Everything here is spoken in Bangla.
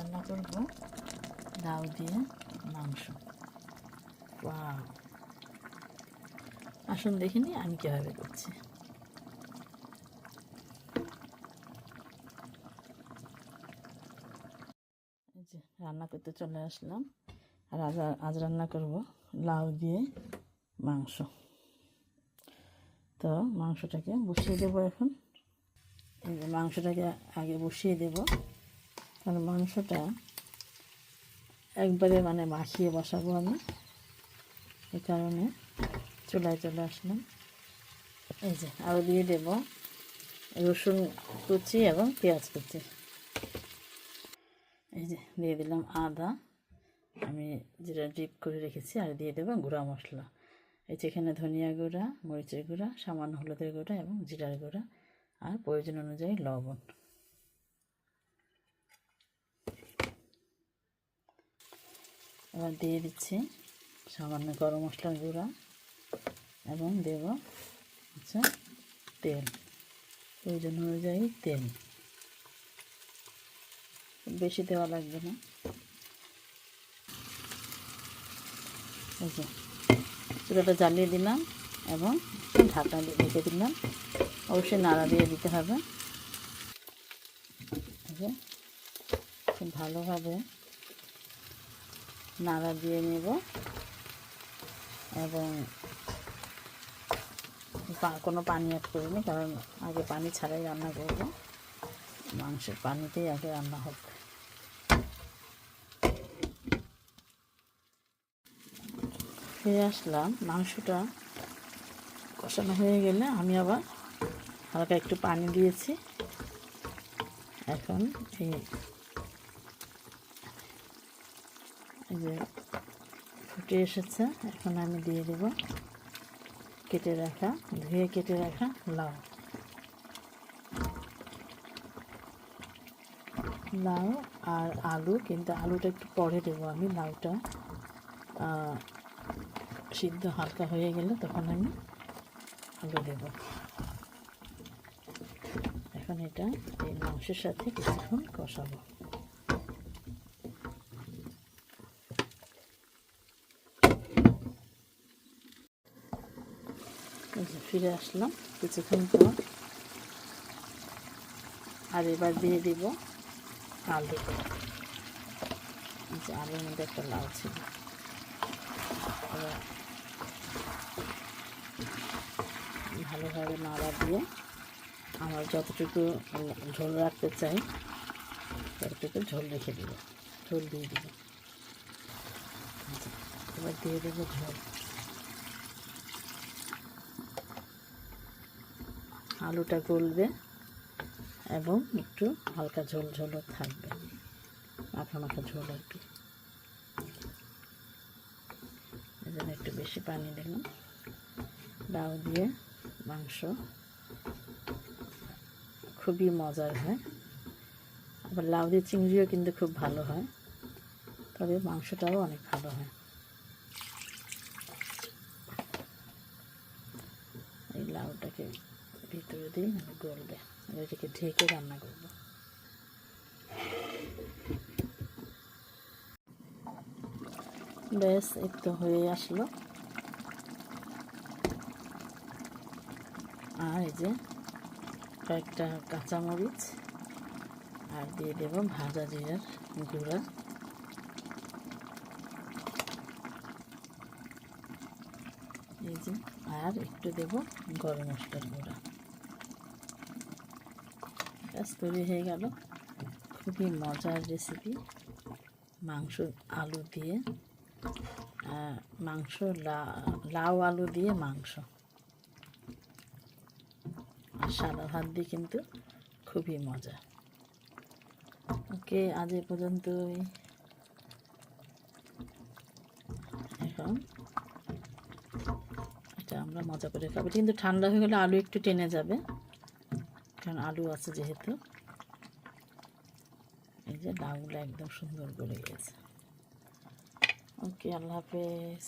রান্না করব। লাউ দিয়ে মাংস। আসুন দেখিনি আমি কীভাবে করছি। রান্না করতে চলে আসলাম। আর আজ আজ রান্না করব লাউ দিয়ে মাংস। তো মাংসটাকে বসিয়ে দেবো এখন। মাংসটাকে আগে বসিয়ে দেব। কারণ মাংসটা একবারে মানে মাখিয়ে বসাবো আমি। এই কারণে চুলায় চলে আসলাম। এই যে আরও দিয়ে দেব রসুন কুচি এবং পেঁয়াজ কুচি। এই যে দিয়ে দিলাম আদা। আমি যেটা ডিপ করে রেখেছি আর দিয়ে দেবো গুঁড়া মশলা। এই যে এখানে ধনিয়া গুঁড়া, মরিচের গুঁড়া, সামান্য হলুদের গুঁড়া এবং জিরার গুঁড়া আর প্রয়োজন অনুযায়ী লবণ। এবার দিয়ে দিচ্ছি সামান্য গরম মশলার গুঁড়া এবং দেব আচ্ছা তেল, প্রয়োজন অনুযায়ী তেল। বেশি দেওয়া লাগবে না। চুলাটা জ্বালিয়ে দিলাম এবং ঢাকা দিয়ে ঢেকে দিলাম। অবশ্যই নাড়া দিয়ে দিতে হবে। ভালোভাবে নাড়া দিয়ে নেব এবং কোনো পানি অ্যাড করিনি, কারণ আগে পানি ছাড়াই রান্না করব। মাংসের পানিতেই আগে রান্না হবে। ফিরে আসলাম, মাংসটা কষানো হয়ে গেলে আমি আবার হালকা একটু পানি দিয়েছি। এখন এই এই যে ফুটে এসেছে, এখন আমি দিয়ে দেব কেটে রাখা, ধুয়ে কেটে রাখা লাউ। লাউ আর আলু, কিন্তু আলুটা একটু পরে দেবো আমি, লাউটা সিদ্ধ হালকা হয়ে গেলে তখন আমি আলু দেব। এখন এটা এই মাংসের সাথে কিছুক্ষণ কষাবো। ফিরে আসলাম, কিছুক্ষণ পর। আর এবার দিয়ে দিব আলু। যে আলুর মধ্যে একটা লাউ ছিল। ভালোভাবে নাড়া দিয়ে আমার যতটুকু ঝোল রাখতে চাই, ততটুকু ঝোল রেখে দেবো। ঝোল দিয়ে দেবো। এবার দিয়ে দেবো ঝোল। আলুটা গলবে এবং একটু হালকা ঝোল ঝোলও থাকবে। মাখা মাখা ঝোল আর কি। এই একটু বেশি পানি দিলাম। লাউ দিয়ে মাংস খুবই মজার হয়। আবার লাউ দিয়ে চিংড়িও কিন্তু খুব ভালো হয়, তবে মাংসটাও অনেক ভালো হয়। এই লাউটাকে ভিতরে দিয়ে গলবে। এটাকে ঢেকে রান্না করব। ব্যাস একটু হয়ে আসলো। আর এই যে কয়েকটা কাঁচামরিচ, আর দিয়ে দেব ভাজা জিরার গুঁড়া। এই যে, আর একটু দেব গরম মশলার গুঁড়া। ব্যাস তৈরি হয়ে গেল। খুবই মজার রেসিপি মাংস আলু দিয়ে মাংস লাউ আলু দিয়ে মাংস। আর সাদা ভাত দিয়ে কিন্তু খুবই মজা। ওকে, আজ এ পর্যন্তই। এখন এটা আমরা মজা করে খাব। কিন্তু ঠান্ডা হয়ে গেলে আলু একটু টেনে যাবে। কারণ আলু আছে যেহেতু এই যে লাউগুলো একদম সুন্দর করে গেছে। ওকে আল্লাহ হাফেজ।